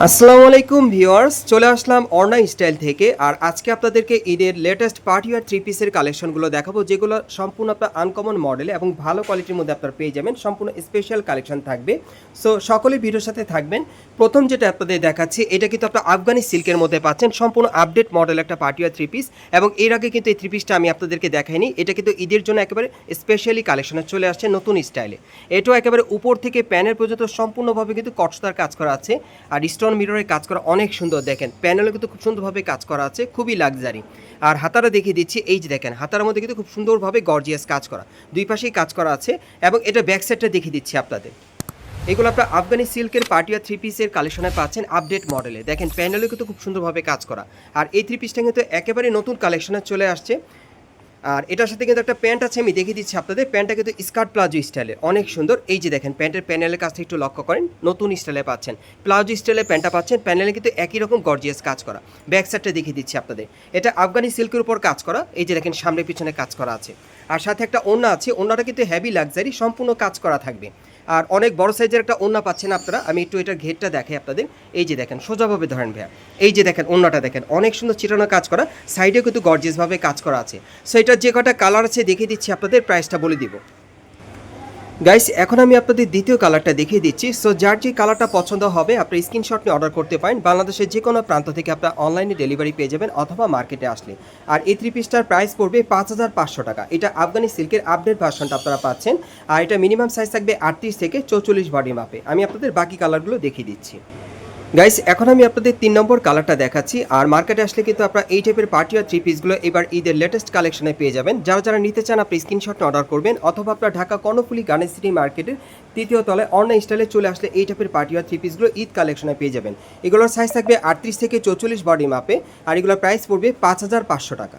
আসসালামু আলাইকুম ভিউয়ার্স, চলে আসলাম অর্ণা স্টাইল থেকে, আর আজকে আপনাদেরকে ঈদের লেটেস্ট পার্টি আর থ্রি পিসের কালেকশনগুলো দেখাবো, যেগুলো সম্পূর্ণ আপনার আনকমন মডেলে এবং ভালো কোয়ালিটির মধ্যে আপনারা পেয়ে যাবেন, সম্পূর্ণ স্পেশাল কালেকশন থাকবে। সো সকলে ভিডিওর সাথে থাকবেন। প্রথম যেটা আপনাদের দেখাচ্ছি, এটা কিন্তু আপনার আফগানি সিল্কের মধ্যে পাচ্ছেন, সম্পূর্ণ আপডেট মডেল একটা পার্টি আর থ্রি পিস এবং এর আগে কিন্তু এই থ্রি পিসটা আমি আপনাদেরকে দেখাইনি, এটা কিন্তু ঈদের জন্য একেবারে স্পেশালি কালেকশনে চলে আসছে নতুন স্টাইলে এটাও একেবারে উপর থেকে প্যানের পর্যন্ত সম্পূর্ণভাবে কিন্তু কটসতার কাজ করা আছে, আর স্টোন মিররের কাজ করা অনেক সুন্দর দেখেন। প্যানেলে কিন্তু খুব সুন্দরভাবে কাজ করা আছে, খুবই লাক্সারি আর হাতারা দেখিয়ে দিচ্ছি, এই যে দেখেন হাতার মধ্যে কিন্তু খুব সুন্দরভাবে গর্জিয়াস কাজ করা। দুই পাশেই কাজ করা আছে এবং এটা ব্যাক সাইডটা দেখিয়ে দিচ্ছি আপনাদের। এগুলো আপনার আফগানি সিল্কের পার্টি আর থ্রি পিসের কালেকশনে পাচ্ছেন আপডেট মডেলে দেখেন প্যানেলে কিন্তু খুব সুন্দরভাবে কাজ করা। আর এই থ্রি পিসটা কিন্তু একেবারে নতুন কালেকশনে চলে আসছে। আর এটার সাথে কিন্তু একটা প্যান্ট আছে, আমি দেখিয়ে দিচ্ছি আপনাদের। প্যান্টটা কিন্তু স্কার্ট প্লাজো স্টাইলের, অনেক সুন্দর। এই যে দেখেন, প্যান্টের প্যানেলের কাছটা একটু লক্ষ্য করেন, নতুন স্টাইলে পাচ্ছেন। প্লাজো স্টাইলে প্যান্টটা পাচ্ছেন, প্যানেলে কিন্তু একই রকম গর্জিয়াস কাজ করা। ব্যাক সাইডটা দেখিয়ে দিচ্ছি আপনাদের। এটা আফগানি সিল্কের উপর কাজ করা, এই যে দেখেন, সামনে পিছনে কাজ করা আছে। আর সাথে একটা ওড়না আছে অন্যটা কিন্তু হ্যাভি লাক্সারি সম্পূর্ণ কাজ করা থাকবে। আর অনেক বড় সাইজের একটা ওড়না পাচ্ছেন আপনারা। আমি একটু এটার ঘেরটা দেখাই আপনাদের। এই যে দেখেন, সোজাভাবে ধরেন ভাইয়া। এই যে দেখেন, ওড়নাটা দেখেন, অনেক সুন্দর চিটানো কাজ করা। সাইডেও কিন্তু গর্জিয়াসভাবে কাজ করা আছে। সো এটার যে কটা কালার আছে, দেখিয়ে দিচ্ছি আপনাদের প্রাইসটা বলে দিব। গাইস এখন আমি আপনাদের দ্বিতীয় কালারটা দেখিয়ে দিচ্ছি। সো যার যে কালারটা পছন্দ হবে, আপনি স্ক্রিনশট নিয়ে অর্ডার করতে পারেন। বাংলাদেশের যে কোনো প্রান্ত থেকে আপনার অনলাইনে ডেলিভারি পেয়ে যাবেন অথবা মার্কেটে আসলে। আর এই থ্রি পিসটার প্রাইস পড়বে পাঁচ হাজার পাঁচশো টাকা। এটা আফগানি সিল্কের আপডেট ভার্সনটা আপনারা পাচ্ছেন। আর এটা মিনিমাম সাইজ থাকবে আটত্রিশ থেকে চৌচল্লিশ বডি মাপে আমি আপনাদের বাকি কালারগুলো দেখিয়ে দিচ্ছি। গাইস এখন আমি আপনাদের তিন নম্বর কালারটা দেখাচ্ছি। আর মার্কেটে আসলে কিন্তু আপনারা এই টাইপের পার্টি আর থ্রি পিসগুলো এবার ঈদের লেটেস্ট কালেকশনে পেয়ে যাবেন। যারা যারা নিতে চান, আপনি স্ক্রিনশট অর্ডার করবেন। অথবা আপনার ঢাকা কর্ণফুলি গার্ডেন সিটি মার্কেটের তৃতীয় তলায় অনলাইন স্টাইলে চলে আসলে এই টাইপের পার্টি আর থ্রি পিসগুলো ঈদ কালেকশনে পেয়ে যাবেন। এগুলোর সাইজ থাকবে আটত্রিশ থেকে চৌচল্লিশ বডি মাপে আর এগুলোর প্রাইস পড়বে পাঁচ হাজার পাঁচশো টাকা।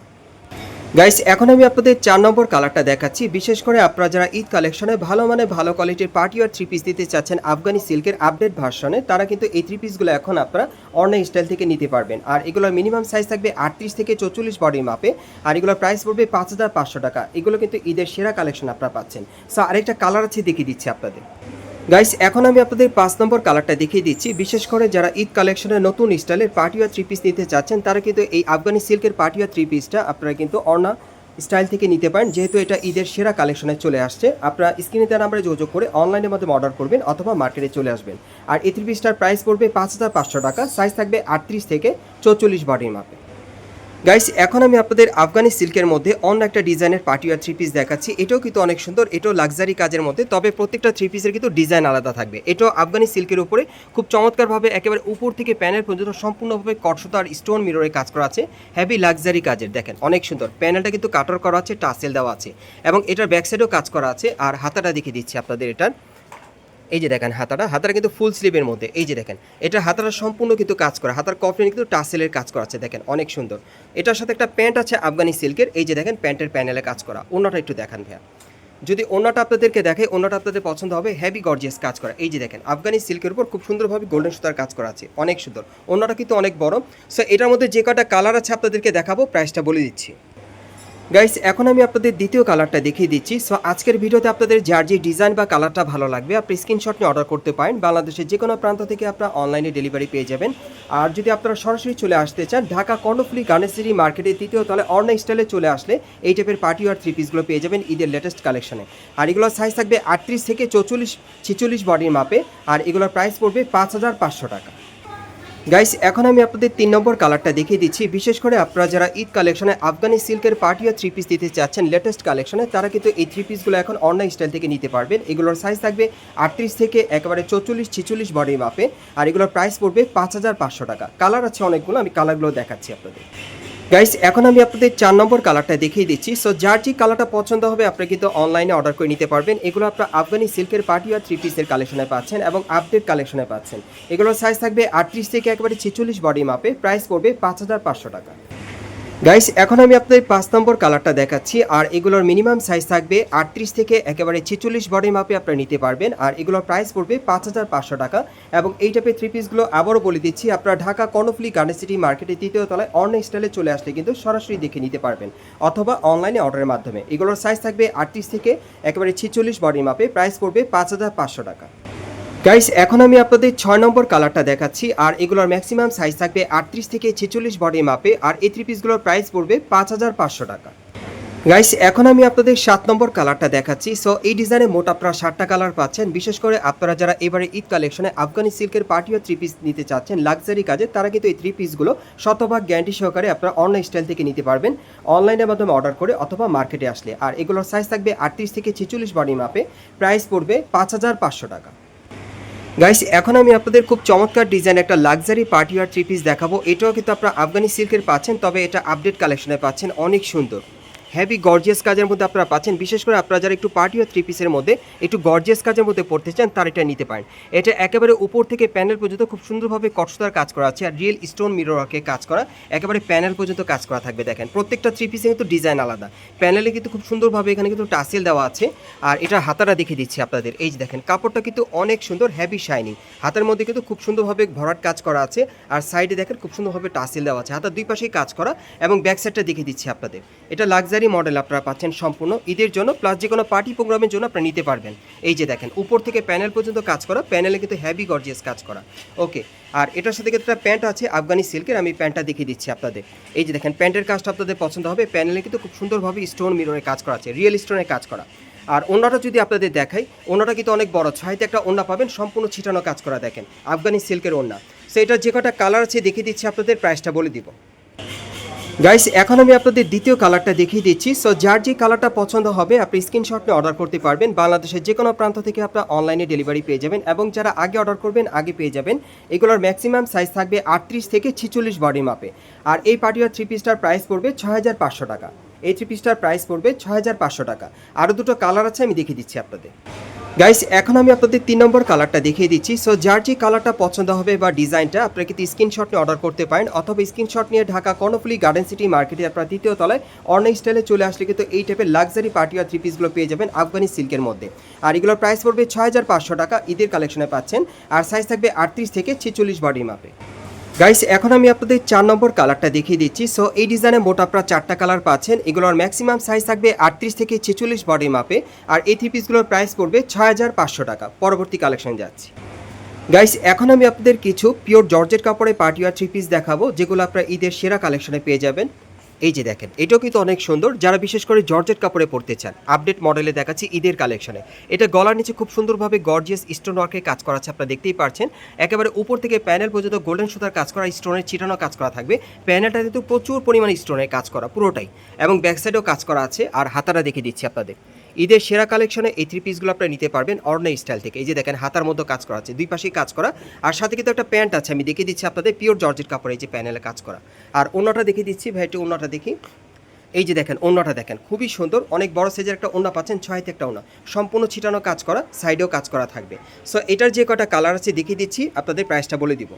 গাইস এখন আমি আপনাদের চার নম্বর কালারটা দেখাচ্ছি। বিশেষ করে আপনারা যারা ঈদ কালেকশনে ভালো মানে ভালো কোয়ালিটির পার্টি আর থ্রি পিস দিতে চাচ্ছেন আফগানি সিল্কের আপডেট ভার্সনে তারা কিন্তু এই থ্রি পিসগুলো এখন আপনারা অনলাইন স্টাইল থেকে নিতে পারবেন। আর এগুলোর মিনিমাম সাইজ থাকবে আটত্রিশ থেকে চৌচল্লিশ বডি মাপে আর এগুলোর প্রাইস পড়বে পাঁচ হাজার পাঁচশো টাকা। এগুলো কিন্তু ঈদের সেরা কালেকশন আপনারা পাচ্ছেন। সো আরেকটা কালার আছে দেখিয়ে দিচ্ছি আপনাদের। গাইস এখন আমি আপনাদের পাঁচ নম্বর কালারটা দেখিয়ে দিচ্ছি। বিশেষ করে যারা ঈদ কালেকশনের নতুন স্টাইলের পার্টি আর থ্রি পিস নিতে চাচ্ছেন, তারা কিন্তু এই আফগানি সিল্কের পার্টি আর থ্রি পিসটা আপনারা কিন্তু অর্ণা স্টাইল থেকে নিতে পারেন। যেহেতু এটা ঈদের সেরা কালেকশনে চলে আসছে, আপনারা স্ক্রিনে দেওয়া নাম্বারে যোগাযোগ করে অনলাইনের মাধ্যমে অর্ডার করবেন অথবা মার্কেটে চলে আসবেন। আর এই থ্রি পিসটার প্রাইস পড়বে পাঁচ হাজার পাঁচশো টাকা সাইজ থাকবে আটত্রিশ থেকে চৌচল্লিশ বডির মাপে। গাইস এখন আমি আপনাদের আফগানি সিল্কের মধ্যে অন্য একটা ডিজাইনের পার্টি আর থ্রি পিস দেখাচ্ছি। এটাও কিন্তু অনেক সুন্দর, এটাও লাক্সারি কাজের মধ্যে, তবে প্রত্যেকটা থ্রি পিসের কিন্তু ডিজাইন আলাদা থাকবে। এটাও আফগানি সিল্কের উপরে খুব চমৎকারভাবে একেবারে উপর থেকে প্যানেল পর্যন্ত সম্পূর্ণভাবে কটসুতা আর স্টোন মিররে কাজ করা আছে। হ্যাভি লাক্সারি কাজের, দেখেন, অনেক সুন্দর। প্যানেলটা কিন্তু কাটার করা আছে টাসেল দেওয়া আছে। এবং এটার ব্যাক সাইডেও কাজ করা আছে। আর হাতাটা দেখে দিচ্ছি আপনাদের এটার। এই যে দেখেন হাতাটা হাতাটা কিন্তু ফুল স্লিভের মধ্যে, এই যে দেখেন। এটা হাতাটা সম্পূর্ণ কিন্তু কাজ করা, হাতার কফলিনে কিন্তু টাসেলের কাজ করা আছে, দেখেন, অনেক সুন্দর। এটার সাথে একটা প্যান্ট আছে আফগানি সিল্কের এই যে দেখেন প্যান্টের প্যানেলে কাজ করা। অন্যটা একটু দেখান ভাইয়া। যদি অন্যটা আপনাদেরকে দেখে অন্যটা আপনাদের পছন্দ হবে হেভি গর্জিয়াস কাজ করা। এই যে দেখেন, আফগানি সিল্কের উপর খুব সুন্দরভাবে গোল্ডেন সুতার কাজ করা আছে, অনেক সুন্দর। অন্যটা কিন্তু অনেক বড়। সো এটার মধ্যে যে কটা কালার আছে আপনাদেরকে দেখাবো প্রাইসটা বলে দিচ্ছি। গাইস এখন আমি আপনাদের দ্বিতীয় কালারটা দেখিয়ে দিচ্ছি। সো আজকের ভিডিওতে আপনাদের যার যে ডিজাইন বা কালারটা ভালো লাগবে, আপনি স্ক্রিনশট নিয়ে অর্ডার করতে পারেন। বাংলাদেশের যে কোনো প্রান্ত থেকে আপনারা অনলাইনে ডেলিভারি পেয়ে যাবেন। আর যদি আপনারা সরাসরি চলে আসতে চান, ঢাকা কর্ণফুলি গার্নেসিরি মার্কেটের তৃতীয় তলে অনলাইন স্টাইলে চলে আসলে এই টাইপের পার্টি আর থ্রি পিসগুলো পেয়ে যাবেন ঈদের লেটেস্ট কালেকশনে আর এগুলোর সাইজ থাকবে আটত্রিশ থেকে চৌচল্লিশ, ছেচল্লিশ বডির মাপে। আর এগুলোর প্রাইস পড়বে পাঁচ হাজার পাঁচশো টাকা। গাইস এখন আমি আপনাদের তিন নম্বর কালারটা দেখিয়ে দিচ্ছি। বিশেষ করে আপনারা যারা ঈদ কালেকশনে আফগানি সিল্কের পার্টি আর থ্রি পিস দিতে চাচ্ছেন লেটেস্ট কালেকশনে তারা কিন্তু এই থ্রি পিসগুলো এখন অনলাইন স্টাইল থেকে নিতে পারবেন। এগুলোর সাইজ থাকবে আটত্রিশ থেকে একেবারে চৌচল্লিশ, ছিচল্লিশ বডি মাপে আর এগুলোর প্রাইস পড়বে পাঁচ হাজার পাঁচশো টাকা। কালার আছে অনেকগুলো, আমি কালারগুলো দেখাচ্ছি আপনাদের। গাইস এখন আমি আপনাদের চার নম্বর কালারটা দেখিয়ে দিচ্ছি। সো যার যে কালারটা পছন্দ হবে, আপনি কিন্তু অনলাইনে অর্ডার করে নিতে পারবেন। এগুলো আপনার আফগানি সিল্কের পার্টি আর থ্রি পিসের কালেকশনে পাচ্ছেন এবং আপডেট কালেকশনে পাচ্ছেন। এগুলোর সাইজ থাকবে আটত্রিশ থেকে একেবারে ছেচল্লিশ বডি মাপে প্রাইস পড়বে পাঁচ হাজার পাঁচশো টাকা। গাইস এখন আমি আপনাদের পাঁচ নম্বর কালারটা দেখাচ্ছি, আর এগুলোর মিনিমাম সাইজ থাকবে আটত্রিশ থেকে একেবারে ছেচল্লিশ বডি মাপে আপনারা নিতে পারবেন, আর এগুলোর প্রাইস পড়বে পাঁচ হাজার পাঁচশো টাকা। এবং এই টাইপের থ্রি পিসগুলো আবারও বলে দিচ্ছি, আপনারা ঢাকা কর্ণফুলি গার্ডেন সিটি মার্কেটের তৃতীয় তলায় অনলাইন স্টাইলে চলে আসলে কিন্তু সরাসরি দেখে নিতে পারবেন, অথবা অনলাইনে অর্ডারের মাধ্যমে। এগুলোর সাইজ থাকবে আটত্রিশ থেকে একেবারে ছেচল্লিশ বডি মাপে প্রাইস পড়বে পাঁচ হাজার পাঁচশো টাকা। গাইস এখন আমি আপনাদের ছয় নম্বর কালারটা দেখাচ্ছি, আর এগুলোর ম্যাক্সিমাম সাইজ থাকবে আটত্রিশ থেকে ছেচল্লিশ বডি মাপে আর এই থ্রি পিসগুলোর প্রাইস পড়বে পাঁচ হাজার পাঁচশো টাকা। গাইস এখন আমি আপনাদের সাত নম্বর কালারটা দেখাচ্ছি সো এই ডিজাইনে মোট আপনারা সাতটা কালার পাচ্ছেন, বিশেষ করে আপনারা যারা এবারে ঈদ কালেকশনে আফগানি সিল্কের পার্টি ও থ্রি পিস নিতে চাচ্ছেন লাক্সারি কাজে, তারা কিন্তু এই থ্রি পিসগুলো শতভাগ গ্যারান্টি সহকারে আপনারা অনলাইন স্টাইল থেকে নিতে পারবেন অনলাইনের মাধ্যমে অর্ডার করে অথবা মার্কেটে আসলে। আর এগুলোর সাইজ থাকবে আটত্রিশ থেকে ছেচল্লিশ বডি মাপে প্রাইস পড়বে পাঁচ হাজার পাঁচশো টাকা। গাইস এখন আমি আপনাদের খুব চমৎকার ডিজাইন একটা লাক্সারি পার্টি আর থ্রি পিস দেখাবো। এটাও কিন্তু আপনারা আফগানি সিল্কের পাচ্ছেন, তবে এটা আপডেট কালেকশনে পাচ্ছেন, অনেক সুন্দর। হেভি গর্জিয়াস কাজের মধ্যে আপনারা পাচ্ছেন। বিশেষ করে আপনারা যারা একটু পার্টি ও থ্রি পিসের মধ্যে একটু গর্জিয়াস কাজের মধ্যে পড়তে চান, তার এটা নিতে পারেন। এটা একেবারে উপর থেকে প্যানেল পর্যন্ত খুব সুন্দরভাবে কটসতার কাজ করা আছে আর রিয়েল স্টোন মিররকে কাজ করা, একেবারে প্যানেল পর্যন্ত কাজ করা থাকবে দেখেন। প্রত্যেকটা থ্রি পিসে কিন্তু ডিজাইন আলাদা। প্যানেলে কিন্তু খুব সুন্দরভাবে এখানে কিন্তু টাসেল দেওয়া আছে আর এটা হাতাটা দেখিয়ে দিচ্ছি আপনাদের। এই যে দেখেন, কাপড়টা কিন্তু অনেক সুন্দর হেভি শাইনিং হাতের মধ্যে কিন্তু খুব সুন্দরভাবে ভরাট কাজ করা আছে আর সাইডে দেখেন খুব সুন্দরভাবে টাসেল দেওয়া আছে। হাতার দুই পাশেই কাজ করা এবং ব্যাক সাইডটা দেখিয়ে দিচ্ছি আপনাদের। এটা লাক্সারি মডেল আপনারা পাচ্ছেন সম্পূর্ণ ঈদের জন্য প্লাস যে কোনো পার্টি প্রোগ্রামের জন্য আপনারা নিতে পারবেন। এই যে দেখেন, উপর থেকে প্যানেল পর্যন্ত কাজ করা প্যানেলে কিন্তু হেভি গর্জিয়াস কাজ করা। ওকে আর এটার সাথে কিন্তু প্যান্ট আছে, আফগানি সিল্কের আমি প্যান্টটা দেখিয়ে দিচ্ছি আপনাদের। এই যে দেখেন প্যান্টের কাজটা আপনাদের পছন্দ হবে প্যানেলে কিন্তু খুব সুন্দরভাবে স্টোন মিররের কাজ করা আছে রিয়েল স্টোনের কাজ করা। আর অন্যটা যদি আপনাদের দেখাই অন্যটা কিন্তু অনেক বড়, ছয়তে একটা ওন্না পাবেন, সম্পূর্ণ ছিটানো কাজ করা দেখেন, আফগানি সিল্কের ওন্না। সো এটার যে কটা কালার আছে, দেখিয়ে দিচ্ছি আপনাদের প্রাইসটা বলে দিব। গাইস এখন আমি আপনাদের দ্বিতীয় কালারটা দেখিয়ে দিচ্ছি। সো যার যে কালারটা পছন্দ হবে, আপনি স্ক্রিনশট নিয়ে অর্ডার করতে পারবেন। বাংলাদেশের যে কোনো প্রান্ত থেকে আপনার অনলাইনে ডেলিভারি পেয়ে যাবেন এবং যারা আগে অর্ডার করবেন, আগে পেয়ে যাবেন। এগুলোর ম্যাক্সিমাম সাইজ থাকবে আটত্রিশ থেকে ছিচল্লিশ বডি মাপে আর এই পার্টিয়ার থ্রি পিসটার প্রাইস পড়বে ছয় হাজার পাঁচশো টাকা। এই থ্রি পিসটার প্রাইস পড়বে ছয় হাজার পাঁচশো টাকা। আরও দুটো কালার আছে, আমি দেখিয়ে দিচ্ছি আপনাদের। গাইস এখন আমি আপনাদের তিন নম্বর কালারটা দেখিয়ে দিচ্ছি। সো যার যে কালারটা পছন্দ হবে বা ডিজাইনটা আপনারা কিন্তু স্ক্রিনশট নিয়ে অর্ডার করতে পারেন, অথবা স্ক্রিনশট নিয়ে ঢাকা কর্ণফুলি গার্ডেন সিটি মার্কেটে আপনার দ্বিতীয় তলায় অনলাইন স্টাইলে চলে আসলে কিন্তু এই টাইপের লাক্সারি পার্টি আর থ্রি পিসগুলো পেয়ে যাবেন আফগানি সিল্কের মধ্যে। আর এগুলোর প্রাইস পড়বে ছয় হাজার পাঁচশো টাকা, ঈদের কালেকশনে পাচ্ছেন। আর সাইজ থাকবে আটত্রিশ থেকে ছেচল্লিশ বডি মাপে গাইস এখন আমি আপনাদের চার নম্বর কালারটা দেখিয়ে দিচ্ছি। সো এই ডিজাইনে মোট আপনারা চারটা কালার পাচ্ছেন। এগুলোর ম্যাক্সিমাম সাইজ থাকবে আটত্রিশ থেকে ছেচল্লিশ বডি মাপে আর এই থ্রি পিসগুলোর প্রাইস পড়বে ছয় হাজার পাঁচশো টাকা। পরবর্তী কালেকশন যাচ্ছি। গাইস এখন আমি আপনাদের কিছু পিওর জর্জের কাপড়ে পার্টি আর থ্রি পিস দেখাবো, যেগুলো আপনারা ঈদের সেরা কালেকশনে পেয়ে যাবেন। এই যে দেখেন, এটাও কিন্তু অনেক সুন্দর। যারা বিশেষ করে জর্জেট কাপড়ে পরতে চান আপডেট মডেলে দেখাচ্ছি ঈদের কালেকশনে এটা গলার নিচে খুব সুন্দরভাবে গর্জিয়াস স্টোন ওয়ার্কের কাজ করা আছে, আপনারা দেখতেই পারছেন। একেবারে উপর থেকে প্যানেল পর্যন্ত গোল্ডেন সুতার কাজ করা স্টোনের চিটানো কাজ করা থাকবে। প্যানেলটা কিন্তু প্রচুর পরিমাণে স্টোনের কাজ করা, পুরোটাই। এবং ব্যাক সাইডেও কাজ করা আছে, আর হাতাটা দেখে দিচ্ছি আপনাদের। ঈদের সেরা কালেকশনে এই থ্রি পিসগুলো আপনারা নিতে পারবেন অর্ণ স্টাইল থেকে। এই যে দেখেন, হাতার মধ্যে কাজ করা আছে, দুই পাশেই কাজ করা। আর সাথে কিন্তু একটা প্যান্ট আছে, আমি দেখিয়ে দিচ্ছি আপনাদের পিওর জর্জেট কাপড়ে এই যে প্যানেলে কাজ করা। আর অন্যটা দেখিয়ে দিচ্ছি ভাইটি অন্যটা দেখি। এই যে দেখেন, ওন্নাটা দেখেন, খুবই সুন্দর, অনেক বড় সাইজের একটা ওন্না পাচ্ছেন ছয়তে একটা ওন্না। সম্পূর্ণ ছিটানো কাজ করা সাইডেও কাজ করা থাকবে। সো এটার যে কটা কালার আছে, দেখিয়ে দিচ্ছি, আপনাদের প্রাইসটা বলে দিব।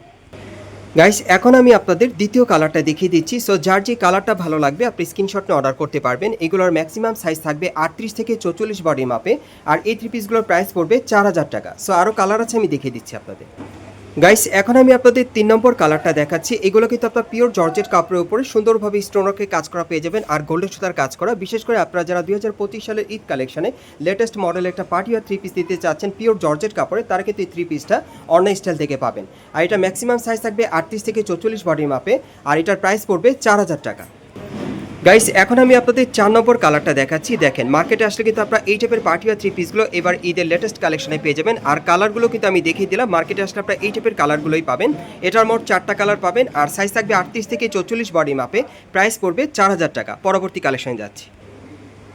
গাইস এখন আমি আপনাদের দ্বিতীয় কালারটা দেখিয়ে দিচ্ছি। সো যার যে কালারটা ভালো লাগবে, আপনি স্ক্রিনশট নিয়ে অর্ডার করতে পারবেন। এগুলোর ম্যাক্সিমাম সাইজ থাকবে আটত্রিশ থেকে চৌচল্লিশ বডি মাপে আর এই থ্রি পিসগুলোর প্রাইস পড়বে চার হাজার টাকা। সো আরও কালার আছে, আমি দেখিয়ে দিচ্ছি আপনাদের। গাইস এখন আমি আপনাদের তিন নম্বর কালারটা দেখাচ্ছি। এগুলো কিন্তু আপনার পিওর জর্জেট কাপড়ের উপরে সুন্দরভাবে স্টোনকে কাজ করা পেয়ে যাবেন আর গোল্ডেন সুতার কাজ করা। বিশেষ করে আপনারা যারা দুই হাজার পঁচিশ সালের ঈদ কালেকশনে লেটেস্ট মডেলের একটা পার্টি আর থ্রি পিস দিতে চাচ্ছেন পিওর জর্জেট কাপড়ে, তারা কিন্তু এই থ্রি পিসটা অন্য স্টাইল থেকে পাবেন। আর এটা ম্যাক্সিমাম সাইজ থাকবে আটত্রিশ থেকে চৌচল্লিশ বডি মাপে আর এটার প্রাইস পড়বে চার হাজার টাকা। গাইস এখন আমি আপনাদের চার নম্বর কালারটা দেখাচ্ছি। দেখেন মার্কেটে আসলে কিন্তু আপনারা এই টাইপের পার্টি আর থ্রি পিসগুলো এবার ঈদের লেটেস্ট কালেকশনে পেয়ে যাবেন। আর কালারগুলো কিন্তু আমি দেখিয়ে দিলাম। মার্কেটে আসলে আপনারা এই টাইপের কালারগুলোই পাবেন। এটার মোট চারটা কালার পাবেন। আর সাইজ থাকবে আটত্রিশ থেকে চৌচল্লিশ বডি মাপে প্রাইস পড়বে চার হাজার টাকা। পরবর্তী কালেকশনে যাচ্ছি।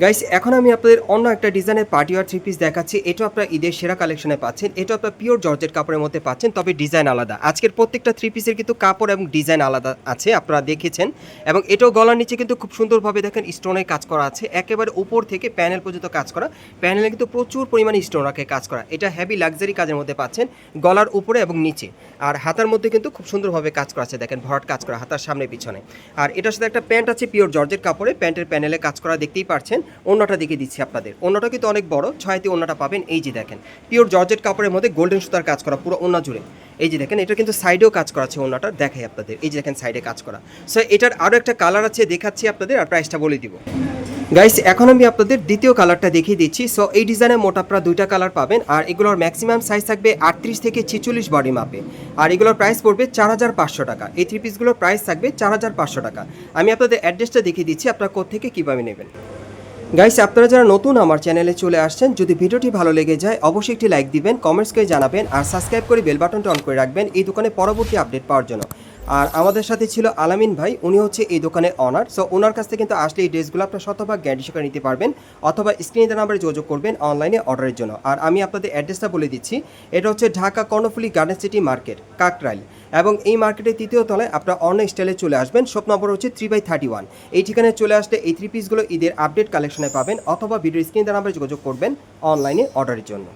গাইস এখন আমি আপনাদের অন্য একটা ডিজাইনের পার্টি আর থ্রি পিস দেখাচ্ছি। এটা আপনারা ঈদের সেরা কালেকশনে পাচ্ছেন। এটা আপনার পিওর জর্জেট কাপড়ের মধ্যে পাচ্ছেন, তবে ডিজাইন আলাদা। আজকের প্রত্যেকটা থ্রি পিসের কিন্তু কাপড় এবং ডিজাইন আলাদা আছে, আপনারা দেখেছেন। এবং এটাও গলার নিচে কিন্তু খুব সুন্দরভাবে দেখেন স্টোনের কাজ করা আছে। একেবারে উপর থেকে প্যানেল পর্যন্ত কাজ করা। প্যানেলে কিন্তু প্রচুর পরিমাণে স্টোন রাখে কাজ করা। এটা হেভি লাক্সারি কাজের মধ্যে পাচ্ছেন গলার উপরে এবং নিচে। আর হাতার মধ্যে কিন্তু খুব সুন্দরভাবে কাজ করা আছে, দেখেন ভরাট কাজ করা হাতার সামনে পিছনে। আর এটার সাথে একটা প্যান্ট আছে পিওর জর্জেট কাপড়ে। প্যান্টের প্যানেলে কাজ করা, দেখতেই পারছেন। অন্যটা দেখে দিচ্ছি আপনাদের। অন্যটা কিন্তু অনেক বড়, ছয়তে অন্যটা পাবেন। এই যে দেখেন পিওর জর্জেট কাপড়ের মধ্যে গোল্ডেন সুতার কাজ করা, পুরো অন্য জুড়ে। এই যে দেখেন, এটা কিন্তু সাইডেও কাজ করা আছে অন্যটা, দেখাই আপনাদের। এই যে দেখেন সাইডে কাজ করা। সো এটার আরও একটা কালার আছে, দেখাচ্ছি আপনাদের আর প্রাইসটা বলে দিব। গাইস এখন আমি আপনাদের দ্বিতীয় কালারটা দেখিয়ে দিচ্ছি। সো এই ডিজাইনের মোট আপনারা দুইটা কালার পাবেন আর এগুলোর ম্যাক্সিমাম সাইজ থাকবে আটত্রিশ থেকে ছেচল্লিশ বডি মাপে আর এগুলোর প্রাইস পড়বে চার হাজার পাঁচশো টাকা। এই থ্রি পিসগুলোর প্রাইস থাকবে চার হাজার পাঁচশো টাকা। আমি আপনাদের অ্যাড্রেসটা দেখিয়ে দিচ্ছি, আপনারা কোথেকে কীভাবে নেবেন। গাইস আপনারা যারা নতুন আমার চ্যানেলে চলে আসছেন, যদি ভিডিওটি ভালো লেগে যায়, অবশ্যই একটি লাইক দিবেন কমেন্টস করে জানাবেন, আর সাবস্ক্রাইব করে বেল বাটনটা অন করে রাখবেন। এই দোকানে পরবর্তী আপডেট পাওয়ার জন্য। আর আমাদের সাথে ছিল আলামিন ভাই, উনি হচ্ছে এই দোকানের অনার সো ওনার কাছ থেকে কিন্তু আসলে এই ড্রেসগুলো আপনার শতভাগ গ্যারান্টি সহকারে নিতে পারবেন অথবা স্ক্রিনে নাম্বারে যোগাযোগ করবেন অনলাইনে অর্ডারের জন্য। আর আমি আপনাদের অ্যাড্রেসটা বলে দিচ্ছি, এটা হচ্ছে Dhaka Karnaphuli garden city market Kakrail. এবং এই মার্কেটের তৃতীয় তলায় আপনার অন্য স্টাইলে চলে আসবেন শপ নম্বর হচ্ছে থ্রি বাই থার্টি ওয়ান এই ঠিকানায় চলে আসলে এই থ্রি পিসগুলো ঈদের আপডেট কালেকশনে পাবেন অথবা ভিডিও স্ক্রিনে নাম্বারে যোগাযোগ করবেন অনলাইনে অর্ডারের জন্য।